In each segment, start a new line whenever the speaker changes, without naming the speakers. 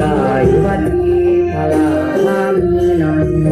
กายวันนี้พลาพามีนำโม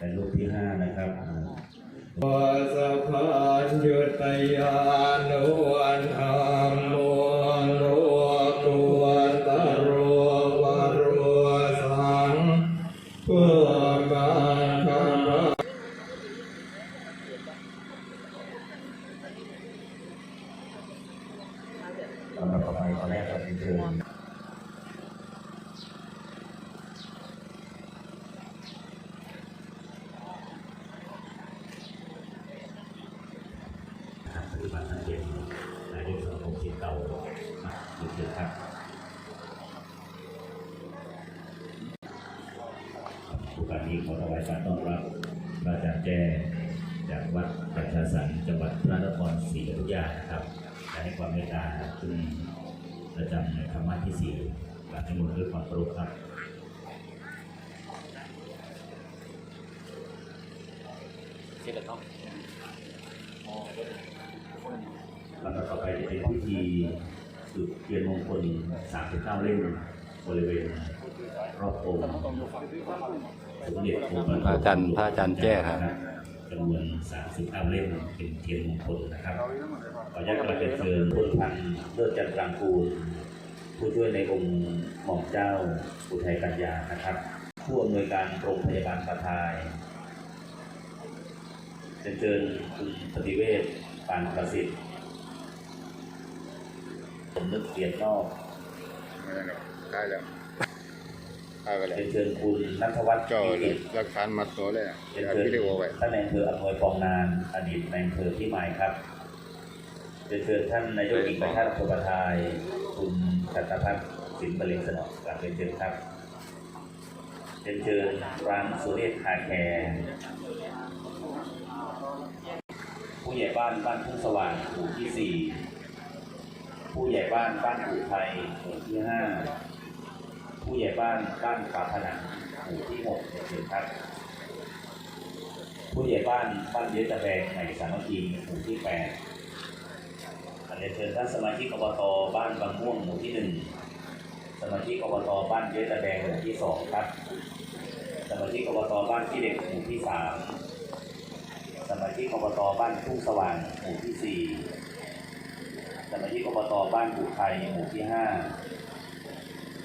เป็
นรูปที่ห้านะครับ
วาสะพานยุตยานุวันธรรมโมโลตุวันตะโรวะโรสังเพื่อการคำว่า
ลำดับต่อไปตอนแรกเราเป็นเชิญนะครับป ฏิบัติหน้าที่นายกสมาคมศิษย์เก่ามาดูเชิญครับโอกาสนี้ขอถวายการต้อนรับพระอาจารย์แจ้จากวัดประชาสรรค์จังหวัดพระนครศรีอยุธยาครับให้ความเมตตาขึ้นประจำในธรรมะที่สี่กราบให้มนด้วยความเคารพครับลำดับต่อไปจะเป็นพิธีจุดเทียนมงคล 39 เล่มบริเวณรอบโองค์สมเด็จองค์
พระอาจารย์พระอาจารย์แจ้ครับ
จำนวน39เล่มเป็นเทียนมงคลนะครับขออนุญาตกระเป็นเชิญพุทธพันธ์เลิศจันทร์กลางกูลผู้ช่วยในองค์หม่อมเจ้าอุทัยกัญญานะครับ ผู้อำนวยการโรงพยาบาลปะทาย เรียนเชิญคุณปฏิเวศปานประสิทธิ์ผมนึกเปลี่ยนนอก
ไม่ได้หรอกได้แล้วได้ไปแล้ว
เป็นเชิญคุณนัทวัฒน์
ก็
กิจ
หลักฐานมัดตัวเลยอะ
เป็น
ถ่าย
เชิญ
วิดีโอไว้
ท่านในายอำเภออำนวยปองนานอดีตในายอำเภอพี่ไม้ครับเป็นเชิญท่านนายกหญิงประชาธิปไตยคุณชัตพัฒน์สินบรรเลงสนอกกลับเป็นเชิญครับเป็นเชิญร้านสุเรศคาแคร์ ผู้ใหญ่บ้านบ้านทุ่งสว่างหมู่ที่สี่ผู้ใหญ่บ้านบ้านอู่ไทยหมู่ที่ห้าผู้ใหญ่บ้านบ้านฝาผนังหมู่ที่หกเชิญครับ ผู้ใหญ่บ้านบ้านเยอตะแบงในสามัคคีหมู่ที่แปดอันเรียนเชิญท่านสมาชิกอบตบ้านบางม่วงหมู่ที่หนึ่งสมาชิกอบตบ้านเยอตะแบงหมู่ที่สองครับ สมาชิกอบตบ้านที่เด็กหมู่ที่สาม ชิกอบตบ้านทุ่งสว่างหมู่ที่สี่สมาชิกอบตบ้านบุไทยหมู่ที่ห้า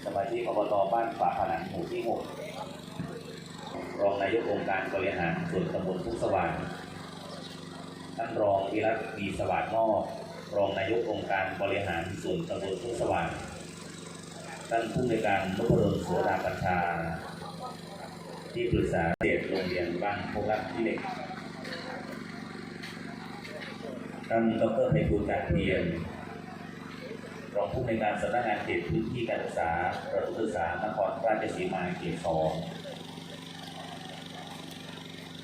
สมาชิกอบตบ้านฝาผนังหมู่ที่หกรองนายกองค์การบริหารส่วนตำบลทุกสว่างท่านรองวิรัตมีสวัสดิ์นอกรองนายกองค์การบริหารส่วนตำบลทุกสว่างท่านผู้ในการนพดลโสดาปัญชา ที่ปรึกษาเด็กโรงเรียนบ้านโคกรักที่เล็ก ท่านดรไพบูลย์การเพียรรองผู้ในวยการสำนักงานเขตพื้นที่การศึกษาประถมศึกษานครราชสีมาเขตสอง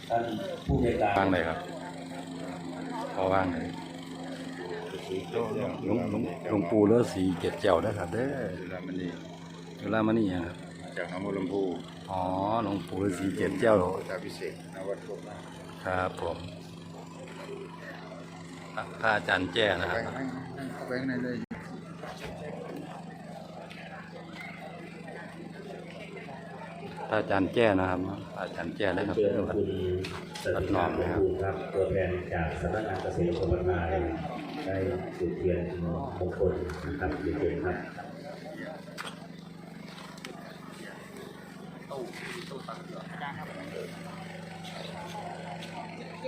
ท่านผู้ในวยการ
ว่างเลยครับพอว่างเลยหลวงหลวงหลวงปู่เลือสีเจ็ดเจ้านะครับเด้อ
เวลามันนี่
เวลามานี่ครับ
จากหน้องบัวลำพู
อ๋อหลวงปู่ฤาษีเจ็ดเจ้า
ชาพิเศษนวัดโคกนา
ครับผม พระอาจารย์แจ้นะค
ไป
รับ
ข้างเข้าไปข้างในเลย
พระอาจารย์แจ้นะครับพระอาจารย์แจ้ได้ครับ
เชิ
เด้
ญ
อครับ
คุณสติธรรมภูมิครับตัวแทนจากสำนักงานเกษตรกรมนาได้จุดเทียนมงคลนะครับเรียนเชิญค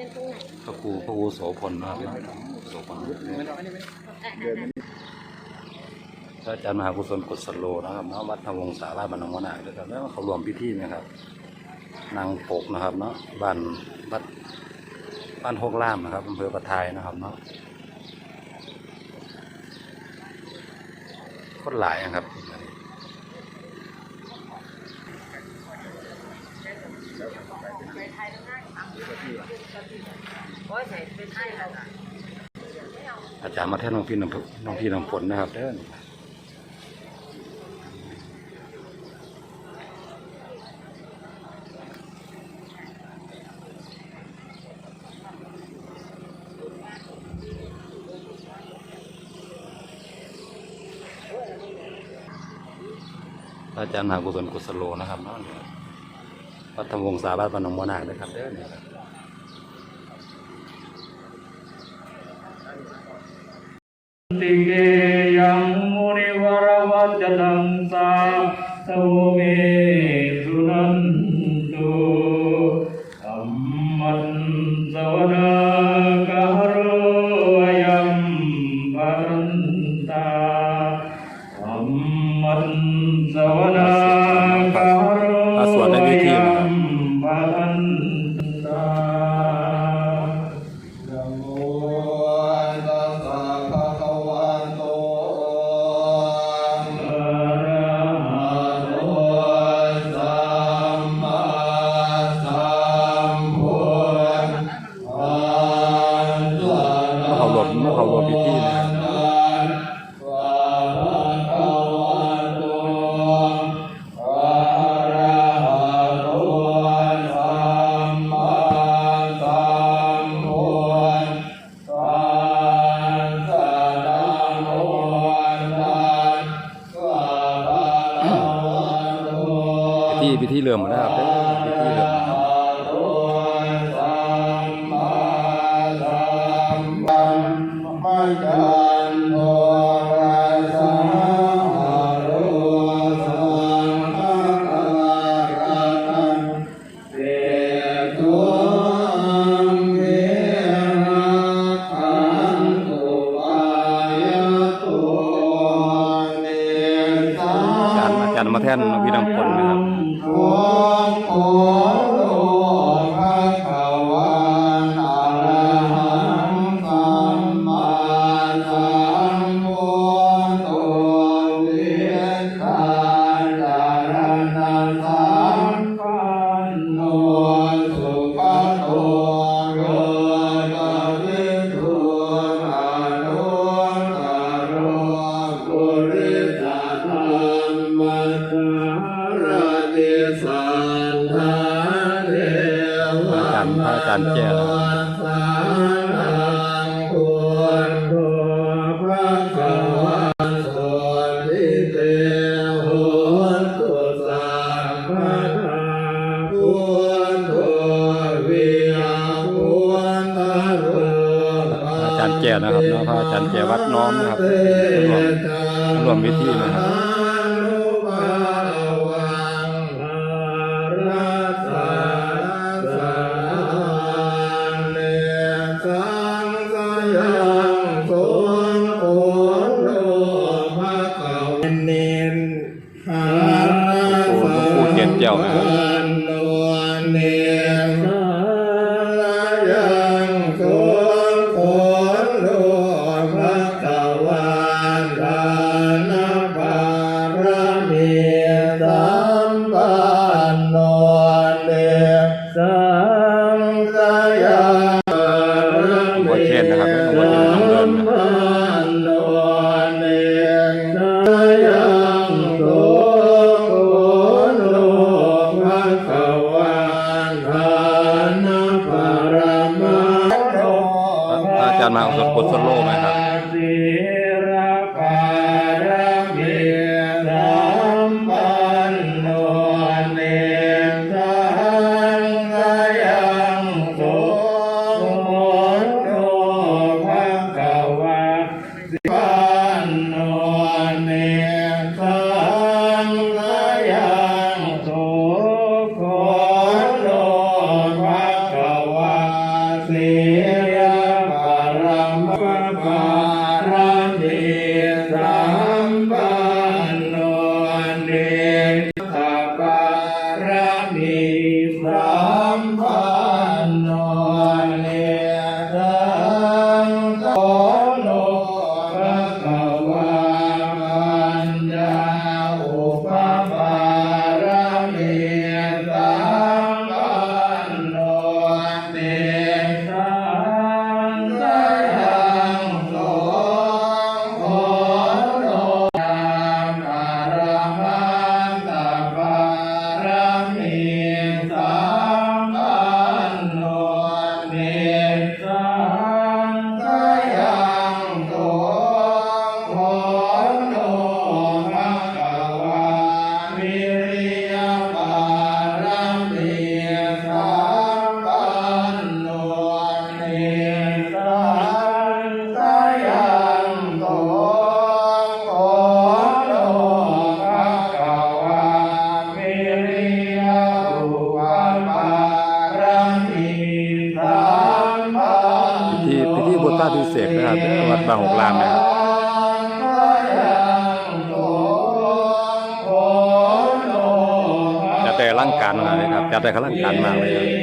รับ
พระครูพระครูโสพลนะครับโสพลพระอาจารย์มหากุศลกุศโลนะครับณวัดธรรมวงศาลาบรรณงวนาด้วยครับแล้วเขารวมพิธีไหมครับ นางปกนะครับเนาะบ้านวัดบ้านโคกล่ามนะครับอำเภอประทายนะครับเนาะคนหลายนะครับ อาจารย์มาแท่นน้องพี่น้องน้องพี่น้องฝนนะครับเด้ออาจารย์มหากุศลกุศโลนะครับเนาะวัดธรรมวงศาบ้านปนหนองบัวนาคนะครับเด้อเนี่ยครับ
ติเกยังมุนิวรวัจนังสาโต
เมา
รย์
อาจารย์มาแท่นน้องพี่น้องฝนนะครับา
ร
ย์
ลัง
กา
รมา
กเลยครับจะแต่ร่างการมากเลยครับ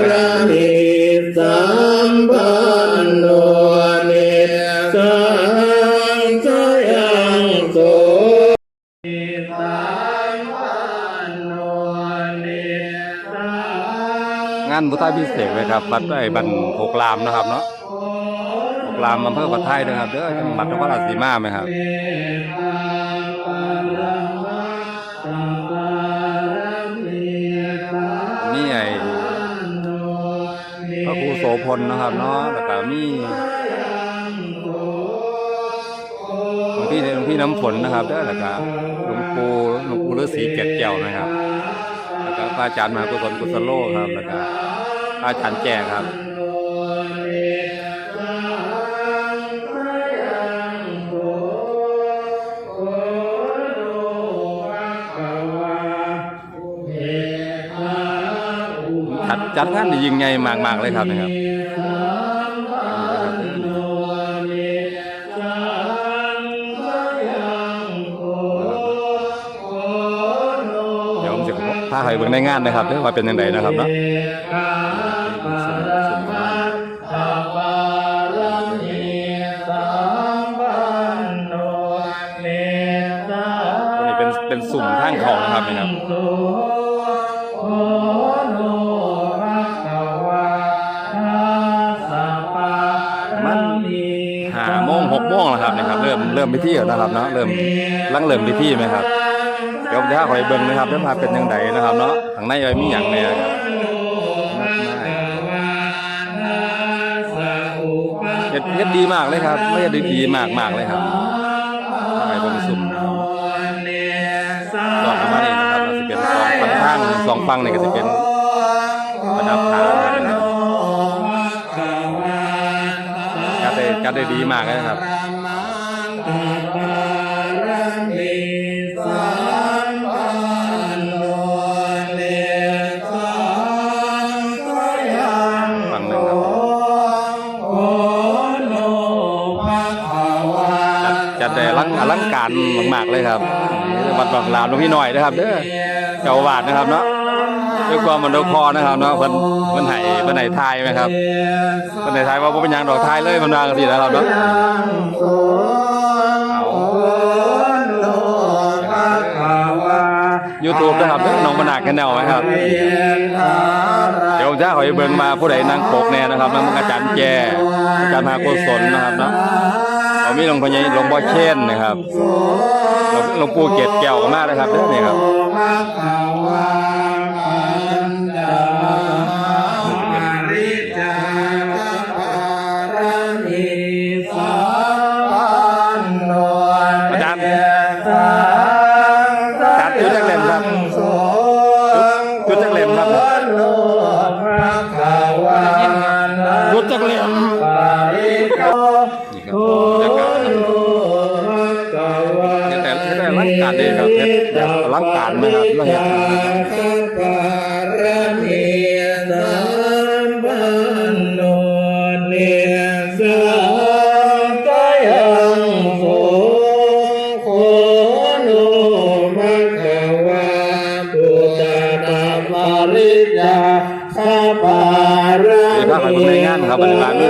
คน
หลายมากเลย
รมีสัมปันโนเนสังสยังโสสัมปันโนเนสัง
งานบุตรพิเศษเลยครับวัดไอ้บันหกลามนะครับเนาะหกลามอำเภอปัทไทยนะครับเด้อจังหวัดนครราชสีมาไหมครับ พลนะครับเนาะแล้วก็มีหลวงพี่หลวงพี่น้ำฝนนะครับเด้อแล้วก็หลวงปู่หลวงปู่ฤาษีเกศแก้วนะครับ แล้วก็พระอาจารย์มหากุศลกุศโลครับแล้วก็พระอาจารย์แจ้ครับจัดจัดงานได้ยิ่งใหญ่มากๆเลยครับนะครับ จะพาไปเบิ่งในงานนะครับเด้อว่าเป็นยังไงนะครับเนาะนี้เป็นเป็นสุ่มทางเขานะครับนี่ครับมันห้าโมงหกโมงแล้วครับนี่ครับ เริ่มเริ่มพิธีแล้วนะครับเนาะเริ่มลังเริ่มพิธีไหมครับ เดี๋ยวผมจะพาไปเบิ่งนะครับว่ามาเป็นยังไงนะครับเนาะข้างในมีหยังเนี่ยครับเฮ็ดเฮ็ดดีมากเลยครับไม่เฮ็ดดีมากมากๆเลยครับไปเบิ่งสุ่มนะครับยอดประมาณนี้นะครับเราสิเป็นสองฝั่งทางสองฝั่งนี่ก็สิเป็นประดับฐานนะครับจัดได้จัดได้ดีมากเลยนะครับ การมาก ๆ เลยครับวัดบางลามหลวงพี่หน่อยนะครับเด้อเจ้าวาดนะครับเนาะด้วยความมันดคอนะครับเนาะเพิ่นเพิ่นให้เพิ่นให้ทายไหมครับเพิ่นให้ทายว่าบ่เป็นยังดอกทายเลยมันว่ากันสินะครับเนาะยูทูบนะครับเด้อน้องมนาแคนแนลไหมครับ เดี๋ยวผมจะขอให้เบิ่งมาผู้ใดนั่งปกแน่นะครับนั่งอาจารย์แจอาจารย์มหากุศลนะครับเนาะ เอามีหลวงพ่อใหญ่หลวงพ่อเช่นนะครับหลวงปู่เกศแก้วก็มาเลยครับเด้อนี่ครับ ครับบรรดามีผู้ใดแนวมานั่งปกนะครับเนาน